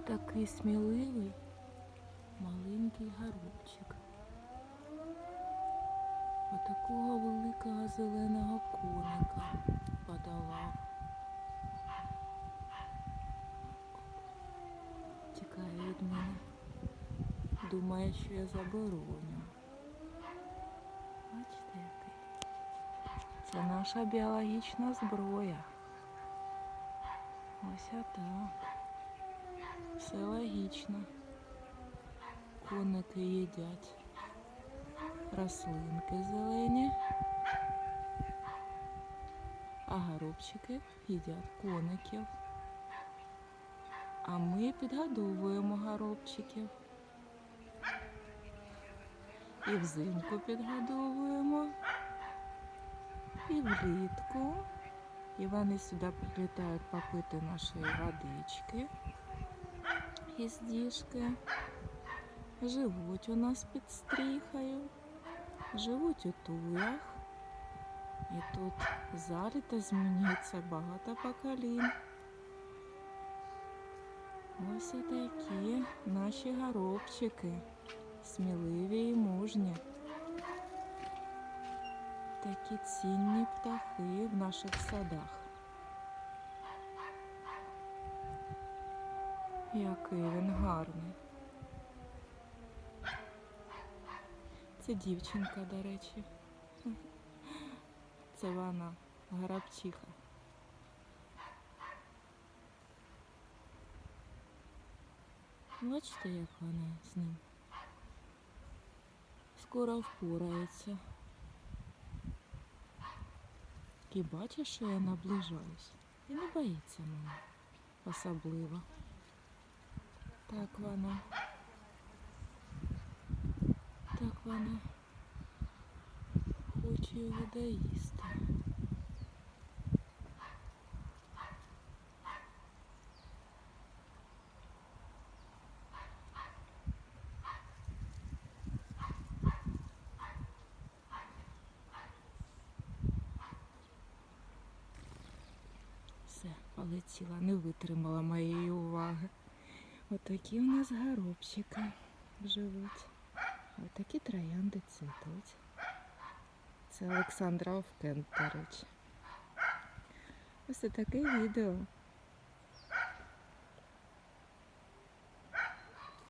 такий сміливий маленький горобчик. Отакого великого зеленого коника подолав. Тікає від мене. Думає, що я заберу у. Бачите, який? Це наша біологічна зброя. Ось отак. Все логічно. Коники їдять рослинки зелені, а горобчики їдять коників. А ми підгодовуємо горобчиків. І взимку підгодовуємо, і влітку. І вони сюди прилітають попити нашої водички із діжки. Живуть у нас під стріхою, живуть у туях. І тут заліта змінюється багато поколінь. Ось такі наші горобчики, сміливі і мужні. Такі цінні птахи в наших садах. Який він гарний. Це дівчинка, до речі. Це вона, горобчиха. Бачите, як вона з ним. Скоро впорається. І бачиш, що я наближаюсь. І не боїться мене особливо. Так вона. Так вона хоче його доїсти. Все, полетіла, не витримала моєї уваги. Отакі у нас горобчики живуть. Отакі троянди цвітуть. Це Олександра Овкен. Ось таке відео.